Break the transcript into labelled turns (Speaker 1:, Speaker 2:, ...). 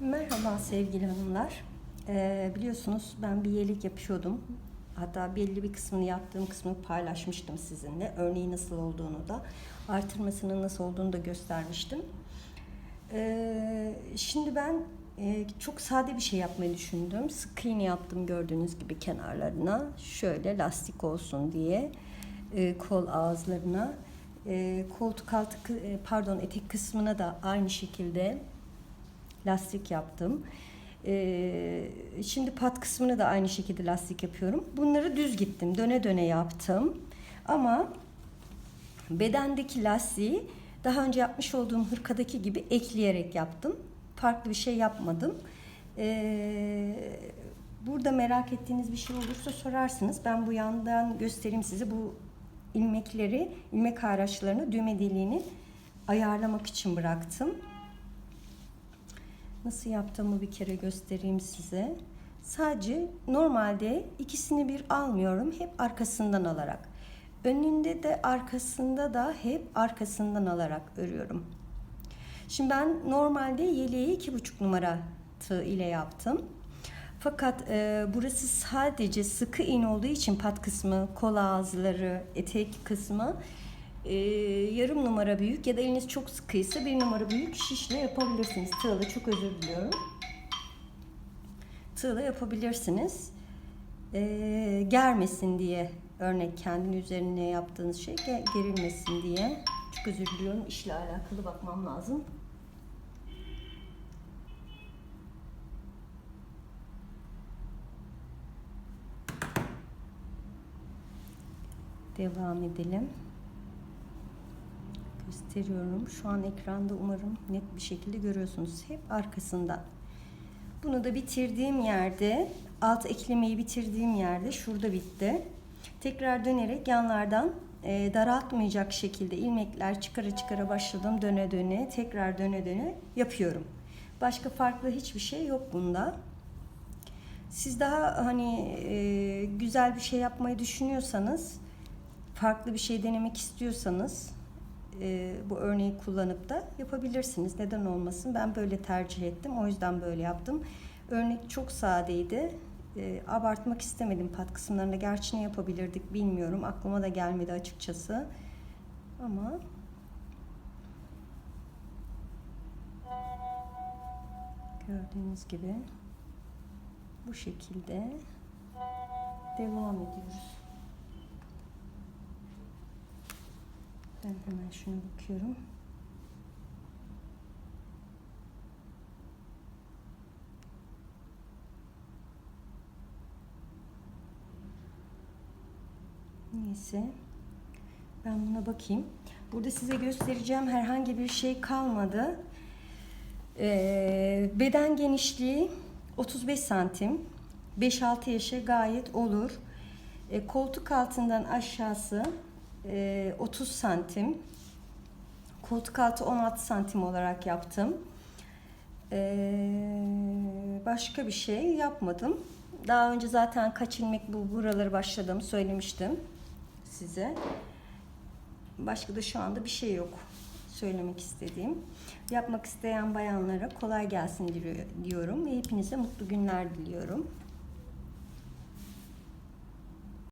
Speaker 1: Merhaba sevgili hanımlar. Ee, biliyorsunuz ben bir yelek yapıyordum. Hatta belli bir kısmını yaptığım kısmını paylaşmıştım sizinle. Örneği nasıl olduğunu da, artırmasının nasıl olduğunu da göstermiştim. Ee, şimdi ben e, çok sade bir şey yapmayı düşündüm. Sık iğne yaptım gördüğünüz gibi kenarlarına. Şöyle lastik olsun diye e, kol ağızlarına. E, koltuk altı, e, pardon etek kısmına da aynı şekilde lastik yaptım. Ee, şimdi pat kısmını da aynı şekilde lastik yapıyorum. Bunları düz gittim. Döne döne yaptım. Ama bedendeki lastiği daha önce yapmış olduğum hırkadaki gibi ekleyerek yaptım. Farklı bir şey yapmadım. Ee, burada merak ettiğiniz bir şey olursa sorarsınız. Ben bu yandan göstereyim size. Bu ilmekleri, ilmek haraçlarını, düğme deliğini ayarlamak için bıraktım. Nasıl yaptığımı bir kere göstereyim size. Sadece normalde ikisini bir almıyorum. Hep arkasından alarak. Önünde de arkasında da hep arkasından alarak örüyorum. Şimdi ben normalde yeleği iki buçuk numara tığ ile yaptım. Fakat e, burası sadece sıkı iğne olduğu için pat kısmı, kol ağızları, etek kısmı e, yarım numara büyük ya da eliniz çok sıkıysa bir numara büyük şişle yapabilirsiniz. Tığla çok özür diliyorum. Tığla yapabilirsiniz. E, germesin diye örnek kendin üzerine yaptığınız şey ge- gerilmesin diye. Çok özür diliyorum. İşle alakalı bakmam lazım. Devam edelim. Gösteriyorum. Şu an ekranda umarım net bir şekilde görüyorsunuz. Hep arkasından. Bunu da bitirdiğim yerde, alt eklemeyi bitirdiğim yerde şurada bitti. Tekrar dönerek yanlardan e, daraltmayacak şekilde ilmekler çıkara çıkara başladım döne döne, tekrar döne döne yapıyorum. Başka farklı hiçbir şey yok bunda. Siz daha hani e, güzel bir şey yapmayı düşünüyorsanız, farklı bir şey denemek istiyorsanız e, bu örneği kullanıp da yapabilirsiniz. Neden olmasın? Ben böyle tercih ettim. O yüzden böyle yaptım. Örnek çok sadeydi. E, abartmak istemedim pat kısımlarında. Gerçi ne yapabilirdik bilmiyorum. Aklıma da gelmedi açıkçası. Ama gördüğünüz gibi bu şekilde devam ediyoruz. Ben hemen şuna bakıyorum. Neyse. Ben buna bakayım. Burada size göstereceğim herhangi bir şey kalmadı. Ee, beden genişliği 35 santim. 5-6 yaşa gayet olur. E, koltuk altından aşağısı e, 30 santim. Koltuk altı 16 santim olarak yaptım. E, başka bir şey yapmadım. Daha önce zaten kaç ilmek bu buraları başladım söylemiştim size. Başka da şu anda bir şey yok söylemek istediğim. Yapmak isteyen bayanlara kolay gelsin diliyorum ve hepinize mutlu günler diliyorum.